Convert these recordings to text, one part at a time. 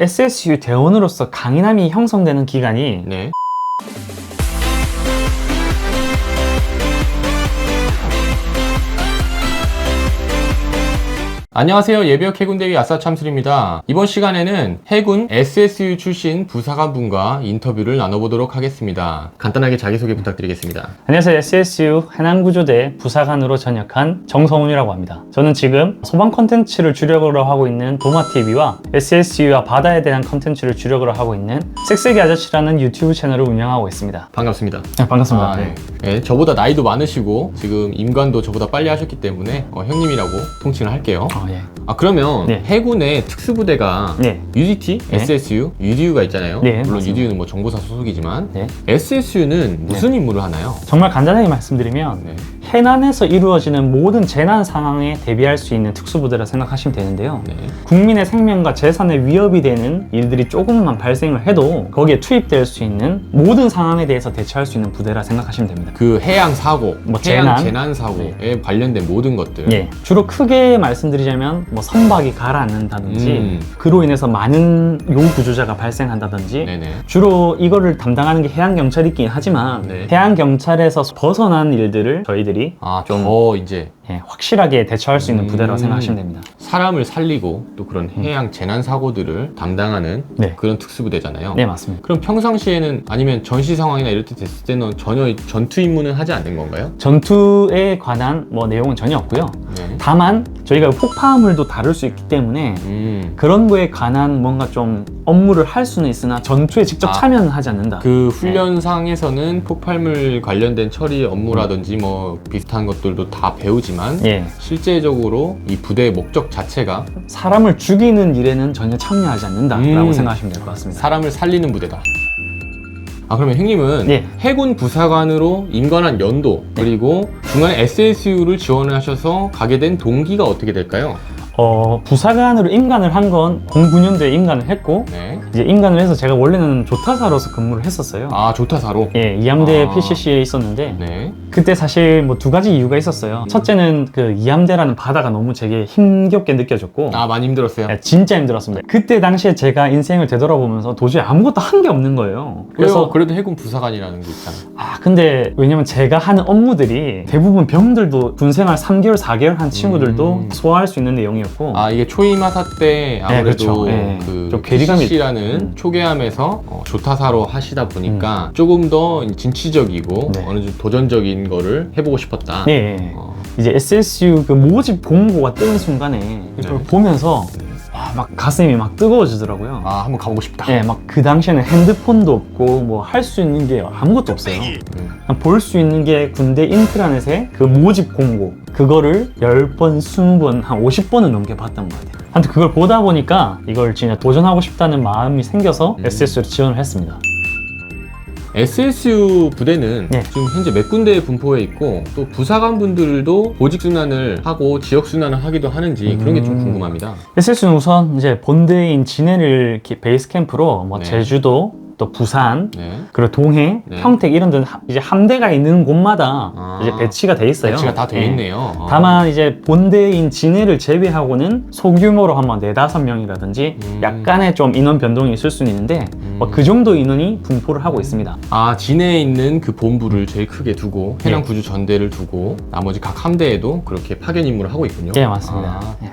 SSU 대원으로서 강인함이 형성되는 기간이 네. 안녕하세요. 예비역 해군대위 아싸참술입니다. 이번 시간에는 해군 SSU 출신 부사관분과 인터뷰를 나눠보도록 하겠습니다. 간단하게 자기소개 부탁드리겠습니다. 안녕하세요. SSU 해남구조대 부사관으로 전역한 정성훈이라고 합니다. 저는 지금 소방 컨텐츠를 주력으로 하고 있는 도마TV와 SSU와 바다에 대한 컨텐츠를 주력으로 하고 있는 섹세기 아저씨라는 유튜브 채널을 운영하고 있습니다. 반갑습니다. 네, 반갑습니다. 아, 네. 네, 저보다 나이도 많으시고 지금 임관도 저보다 빨리 하셨기 때문에 어, 형님이라고 통칭을 할게요. 어, 예. 아 그러면 네. 해군의 특수부대가 네. UDT, 네. SSU, UDU가 있잖아요. 네, 물론 맞습니다. UDU는 뭐 정보사 소속이지만 네. SSU는 무슨 임무를 하나요? 정말 간단하게 말씀드리면 네. 해난에서 이루어지는 모든 재난 상황에 대비할 수 있는 특수부대라 생각하시면 되는데요. 네. 국민의 생명과 재산에 위협이 되는 일들이 조금만 발생을 해도 거기에 투입될 수 있는 모든 상황에 대해서 대처할 수 있는 부대라 생각하시면 됩니다. 그 해양 사고, 뭐 해양 재난? 사고에 관련된 모든 것들. 예, 주로 크게 말씀드리자면 뭐 선박이 가라앉는다든지 음. 그로 인해서 많은 요구조자가 발생한다든지 네네. 주로 이거를 담당하는 게 해양 경찰이긴 하지만 네. 해양 경찰에서 벗어난 일들을 저희들이 아, 좀- 더 이제 예, 확실하게 대처할 수 있는 음. 부대라고 생각하시면 됩니다. 사람을 살리고 또 그런 음. 해양 재난 사고들을 담당하는 네. 그런 특수부대잖아요. 네, 맞습니다. 그럼 평상시에는 아니면 전시 상황이나 이럴 때 됐을 때는 전혀 전투 임무는 하지 않는 건가요? 전투에 관한 뭐 내용은 전혀 없고요. 네. 다만 저희가 폭파물도 다룰 수 있기 때문에 음. 그런 거에 관한 뭔가 좀 업무를 할 수는 있으나 전투에 직접 아. 참여는 하지 않는다. 그 훈련상에서는 폭발물 관련된 처리 업무라든지 뭐 비슷한 것들도 다 배우지만 예, 실제적으로 이 부대의 목적 자체가 사람을 죽이는 일에는 전혀 참여하지 않는다라고 음. 생각하시면 될 것 같습니다. 사람을 살리는 부대다. 아 그러면 형님은 예. 해군 부사관으로 임관한 연도 네. 그리고 중간에 SSU를 지원을 하셔서 가게 된 동기가 어떻게 될까요? 어, 부사관으로 임관을 한 건 09년도에 임관을 했고 네. 이제 임관을 해서 제가 원래는 조타사로서 근무를 했었어요. 아 조타사로. 예, 이함대 아. PCC에 있었는데 네. 그때 사실 뭐 두 가지 이유가 있었어요. 첫째는 그 이함대라는 바다가 너무 제게 힘겹게 느껴졌고 아 많이 힘들었어요. 예, 진짜 힘들었습니다. 그때 당시에 제가 인생을 되돌아보면서 도저히 아무것도 한 게 없는 거예요. 그래서 그래서 그래도 해군 부사관이라는 게 있잖아. 아 근데 왜냐면 제가 하는 업무들이 대부분 병들도 군 생활 3개월 4개월 한 친구들도 음. 소화할 수 있는 내용이었고 아 이게 초임하사 때 아무래도 그렇죠. 예. 그좀 괴리감이 PCC라는 음. 초계함에서 어, 조타사로 하시다 보니까 조금 더 진취적이고 네. 어느 정도 도전적인 거를 해보고 싶었다. 예, 예. 어, 이제 SSU 그 모집 공고가 뜨는 순간에 이걸 네. 보면서 와, 막 가슴이 막 뜨거워지더라고요. 아 한번 가보고 싶다. 예, 막 그 당시에는 핸드폰도 없고 뭐 할 수 있는 게 아무것도 없어요. 음. 볼 수 있는 게 군대 인트라넷에 그 모집 공고 그거를 10번, 20번, 한 50번은 넘게 봤던 것 같아요. 하여튼 그걸 보다 보니까 이걸 진짜 도전하고 싶다는 마음이 생겨서 음. SSU를 지원을 했습니다. SSU 부대는 네. 지금 현재 몇 군데에 분포해 있고 또 부사관 분들도 보직 순환을 하고 지역 순환을 하기도 하는지 그런 게좀 음. 궁금합니다. SSU는 우선 이제 본대인 진해를 이렇게 베이스 캠프로 뭐 네. 제주도 또 부산 네. 그리고 동해, 네. 평택 이런 데는 하- 이제 함대가 있는 곳마다 아. 이제 배치가 돼 있어요. 배치가 다 돼 예. 있네요. 어. 다만 이제 본대인 진해를 제외하고는 소규모로 한번 네다섯 명이라든지 음. 약간의 좀 인원 변동이 있을 수는 있는데 음. 뭐 그 정도 인원이 분포를 하고 있습니다. 아 진해에 있는 그 본부를 제일 크게 두고 해남 예. 구주 전대를 두고 나머지 각 함대에도 그렇게 파견 임무를 하고 있군요. 예, 맞습니다. 아, 예.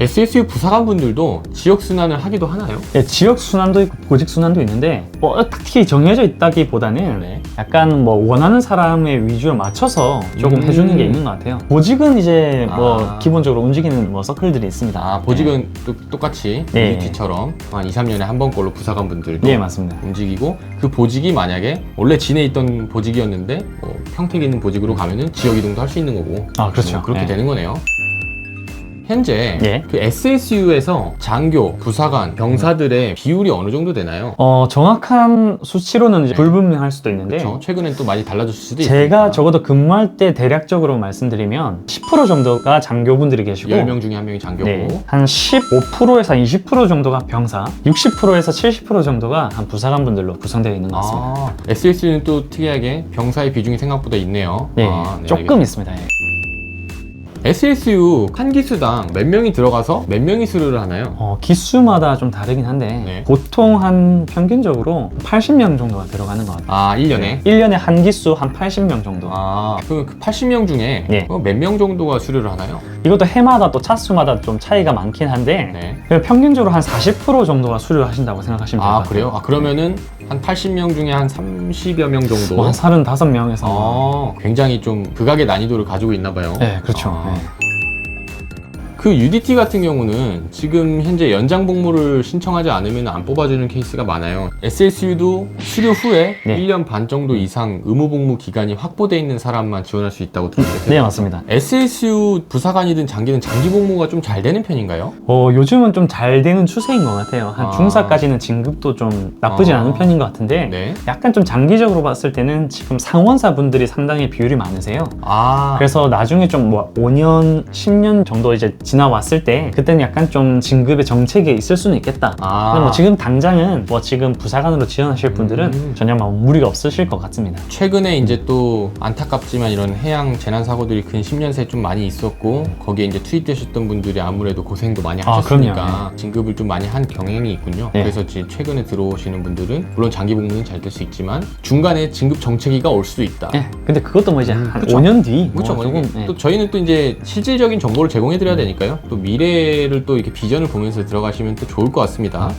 SSU 부사관 분들도 지역 순환을 하기도 하나요? 예, 지역 순환도 있고 보직 순환도 있는데 뭐 특히 정해져 있다기보다는 네. 약간 뭐 원하는 사람의 위주로 맞춰서 조금 음. 해주는 게 있는 것 같아요. 보직은 이제 뭐 아. 기본적으로 움직이는 뭐 서클들이 있습니다. 아 보직은 또 똑같이 네. UT처럼 한 2, 3년에 한 번꼴로 부사관 분들도 예, 예, 맞습니다. 움직이고 그 보직이 만약에 원래 진해에 있던 보직이었는데 뭐 평택에 있는 보직으로 가면은 지역 이동도 할 수 있는 거고 아, 그렇죠. 뭐 그렇게 예. 되는 거네요. 현재 예. 그 SSU에서 장교, 부사관, 병사들의 비율이 어느 정도 되나요? 어, 정확한 수치로는 이제 불분명할 수도 있는데 그렇죠. 최근엔 또 많이 달라졌을 수도 제가 있으니까. 적어도 근무할 때 대략적으로 말씀드리면 10% 정도가 장교분들이 계시고 10명 중에 한 명이 장교고 네, 한 15%에서 20% 정도가 병사, 60%에서 70% 정도가 한 부사관분들로 구성되어 있는 것 같습니다. 아, SSU는 또 특이하게 병사의 비중이 생각보다 있네요. 네, 아, 네, 조금 있습니다. 예. SSU 한 기수당 몇 명이 들어가서 몇 명이 수료를 하나요? 어, 기수마다 좀 다르긴 한데 네. 보통 한 평균적으로 80명 정도가 들어가는 것 같아요. 아, 1년에? 1년에 한 기수 한 80명 정도. 아, 그 80명 중에 예. 몇명 정도가 수료를 하나요? 이것도 해마다 또 차수마다 좀 차이가 많긴 한데 네. 평균적으로 한 40% 정도가 수료를 하신다고 생각하시면 될 것 아, 같아요. 그래요? 아, 그러면은 한 80명 중에 한 30여 명 정도? 뭐 한 35명에서 아, 굉장히 좀 극악의 난이도를 가지고 있나 봐요. 네, 그렇죠. 아. 네. 그 UDT 같은 경우는 지금 현재 연장 복무를 신청하지 않으면 안 뽑아주는 케이스가 많아요. SSU도 수료 후에 네. 1년 반 정도 이상 의무 복무 기간이 확보돼 있는 사람만 지원할 수 있다고 들었어요. 네, 맞습니다. SSU 부사관이든 장기든 장기 복무가 좀 잘 되는 편인가요? 어, 요즘은 좀 잘 되는 추세인 것 같아요. 한 아. 중사까지는 진급도 좀 나쁘진 아. 않은 편인 것 같은데 네. 약간 좀 장기적으로 봤을 때는 지금 상원사 분들이 상당히 비율이 많으세요. 아, 그래서 나중에 좀 뭐 5년, 10년 정도 이제 지나왔을 때 그때는 약간 좀 진급의 정책이 있을 수는 있겠다. 아. 근데 뭐 지금 당장은 뭐 지금 부사관으로 지원하실 분들은 음. 전혀 뭐 무리가 없으실 것 같습니다. 최근에 이제 또 안타깝지만 이런 해양 재난 사고들이 근 10년 새 좀 많이 있었고 거기에 이제 투입되셨던 분들이 아무래도 고생도 많이 아, 하셨으니까 그럼요. 진급을 좀 많이 한 경향이 있군요. 네. 그래서 지금 최근에 들어오시는 분들은 물론 장기 복무는 잘 될 수 있지만 중간에 진급 정체기가 올 수도 있다. 예. 근데 그것도 뭐 이제 음, 한 그쵸. 5년 뒤. 그렇죠. 뭐 이게 조금, 예. 또 저희는 또 이제 실질적인 정보를 제공해 드려야 되니까 요. 또 미래를 또 이렇게 비전을 보면서 들어가시면 또 좋을 것 같습니다.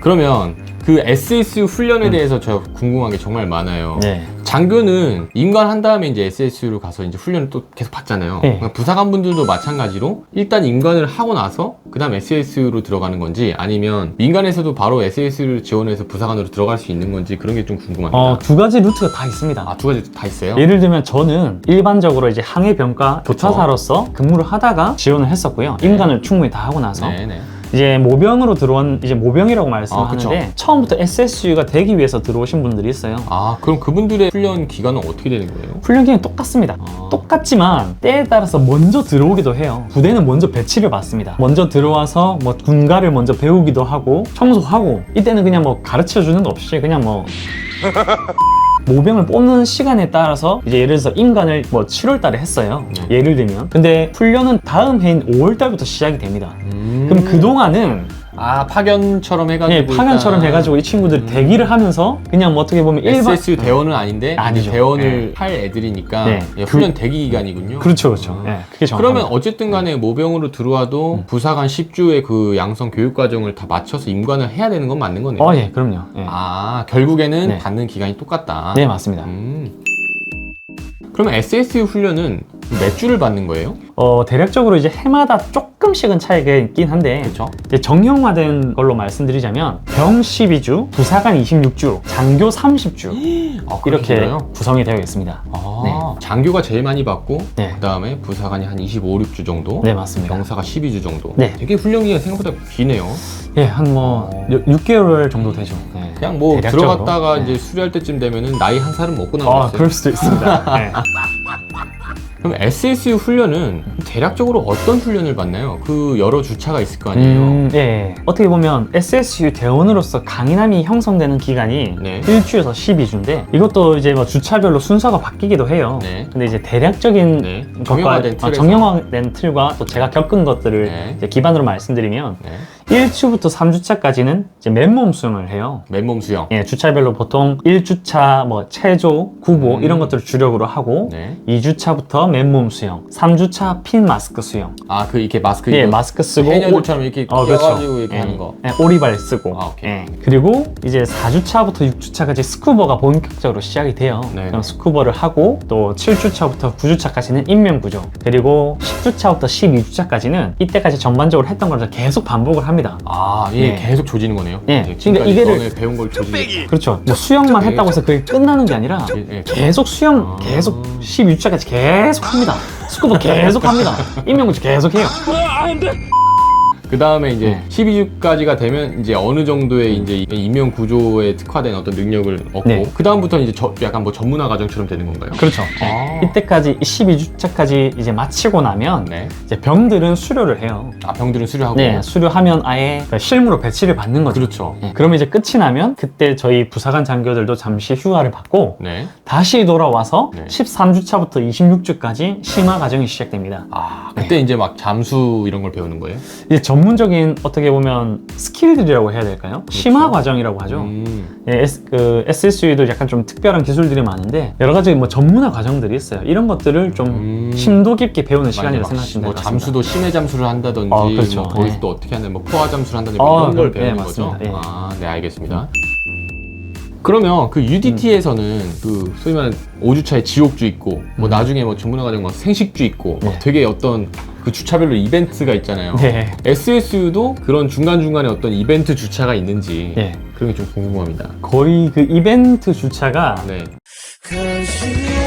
그러면 그 SSU 훈련에 대해서 저 궁금한 게 정말 많아요. 네. 장교는 임관한 다음에 이제 SSU로 가서 이제 훈련을 또 계속 받잖아요. 네. 그러니까 부사관 분들도 마찬가지로 일단 임관을 하고 나서 그다음 SSU로 들어가는 건지 아니면 민간에서도 바로 SSU를 지원해서 부사관으로 들어갈 수 있는 건지 그런 게 좀 궁금합니다. 어, 두 가지 루트가 다 있습니다. 아, 두 가지 다 있어요? 예를 들면 저는 일반적으로 이제 항해병과 교차사로서 근무를 하다가 지원을 했었고요. 네. 인간을 충분히 다 하고 나서 네네. 이제 모병으로 들어온 이제 모병이라고 말씀을 아, 그쵸. 하는데 처음부터 SSU가 되기 위해서 들어오신 분들이 있어요. 아, 그럼 그분들의 훈련 기간은 어떻게 되는 거예요? 훈련 기간이 똑같습니다. 아. 똑같지만 때에 따라서 먼저 들어오기도 해요. 부대는 먼저 배치를 받습니다. 먼저 들어와서 뭐 군가를 먼저 배우기도 하고 청소하고 이때는 그냥 뭐 가르쳐 주는 거 없이 그냥 뭐 모병을 뽑는 시간에 따라서 이제 예를 들어서 인간을 뭐 7월 달에 했어요. 네. 예를 들면. 근데 훈련은 다음 해인 5월 달부터 시작이 됩니다. 음. 그럼 그동안은 아, 파견처럼 해가지고. 예, 파견처럼 일단 해가지고 이 친구들이 음. 대기를 하면서 그냥 뭐 어떻게 보면 일반 SSU 대원은 아닌데 아니죠. 이제 대원을 할 애들이니까 네. 예, 훈련 대기 기간이군요. 그렇죠, 그렇죠. 아. 예, 그게 정확합니다. 그러면 어쨌든 간에 모병으로 들어와도 부사관 10주의 그 양성 교육 과정을 다 맞춰서 임관을 해야 되는 건 맞는 거네요. 어, 예, 그럼요. 예. 아, 결국에는 네. 받는 기간이 똑같다. 네, 맞습니다. 음. 그러면 SSU 훈련은 몇 주를 받는 거예요? 어, 대략적으로 이제 해마다 조금씩은 차이가 있긴 한데 그렇죠. 이제 정형화된 걸로 말씀드리자면 병 12주, 부사관 26주, 장교 30주 아, 이렇게 길어요? 구성이 되어 있습니다. 아, 네. 장교가 제일 많이 받고 네. 그다음에 부사관이 한 25, 6주 정도. 네, 맞습니다. 병사가 12주 정도. 네. 되게 훈련 기간 생각보다 기네요. 예, 한뭐 어. 6개월 정도 되죠. 네. 그냥 뭐 대략적으로. 들어갔다가 네. 이제 수료할 때쯤 되면은 나이 한 살은 먹고 아, 나왔어요. 그럴 수도 있습니다. 네. 그럼 SSU 훈련은 대략적으로 어떤 훈련을 받나요? 그 여러 주차가 있을 거 아니에요. 음, 예. 어떻게 보면 SSU 대원으로서 강인함이 형성되는 기간이 네. 1주에서 12주인데 이것도 이제 뭐 주차별로 순서가 바뀌기도 해요. 네. 근데 이제 대략적인 네. 것과- 정형화된 어, 틀에서. 정형화된 틀과 또 제가 겪은 것들을 네. 이제 기반으로 말씀드리면 네. 1주부터 3주차까지는 이제 맨몸 수영을 해요. 맨몸 수영. 예, 주차별로 보통 1주차 뭐 체조, 구보 음. 이런 것들을 주력으로 하고 네. 2주차부터 맨몸 수영, 3주차 핀 마스크 수영. 아, 그 이렇게 마스크 예, 마스크 쓰고 해녀들처럼 이렇게 어, 그렇죠. 끼워가지고 이렇게 예. 하는 거. 예, 오리발 쓰고. 아, 오케이. 예. 그리고 이제 4주차부터 6주차까지 스쿠버가 본격적으로 시작이 돼요. 네. 그럼 스쿠버를 하고 또 7주차부터 9주차까지는 인명 구조. 그리고 10주차부터 12주차까지는 이때까지 전반적으로 했던 걸 계속 반복을 합니다. 아, 이게 네. 계속 조지는 거네요. 예. 그러니까 이게를- 너네 배운 걸 조지는. 그렇죠. 뭐 수영만 했다고 해서 그게 끝나는 게 아니라 예, 예. 계속 수영 아. 계속 12주차까지 계속 합니다. 스쿠버 계속 합니다. 인명구조 계속 해요. 그 다음에 이제 네. 12주까지가 되면 이제 어느 정도의 이제 임용 구조에 특화된 어떤 능력을 얻고 네. 그 다음부터는 이제 저- 약간 뭐 전문화 과정처럼 되는 건가요? 그렇죠. 아. 이때까지 12주차까지 이제 마치고 나면 네. 이제 병들은 수료를 해요. 아 병들은 수료하고. 네, 수료하면 아예 그 실무로 배치를 받는 거죠. 그렇죠. 네, 그러면 이제 끝이 나면 그때 저희 부사관 장교들도 잠시 휴가를 받고 네. 다시 돌아와서 네. 13주차부터 26주까지 심화 과정이 시작됩니다. 아 그때 이제 막 잠수 이런 걸 배우는 거예요? 이제 전 문적인 어떻게 보면 스킬들이라고 해야 될까요? 심화 과정이라고 하죠. 그렇죠. 음. 예, S, 그 SSU에도 약간 좀 특별한 기술들이 많은데 여러 가지 뭐 전문화 과정들이 있어요. 이런 것들을 좀 음. 심도 깊게 배우는 시간이라고 막 생각하시면 뭐 될것 같습니다. 잠수도 심해 잠수를 한다든지 어, 그렇죠. 뭐 거기서 네. 또 어떻게 하는 뭐 포화 잠수를 한다든지 뭐 어, 이런 걸 그- 배우는 네, 거죠. 맞습니다. 예. 아, 네 알겠습니다. 그러면 그 UDT에서는 그 소위 말하는 5주차에 지옥주 있고 뭐 음. 나중에 뭐 전문화 과정 막 생식주 있고 막 네. 되게 어떤 그 주차별로 이벤트가 있잖아요. 네. SSU도 그런 중간중간에 어떤 이벤트 주차가 있는지 예. 그런 게 좀 궁금합니다. 거의 그 이벤트 주차가 네. Cause you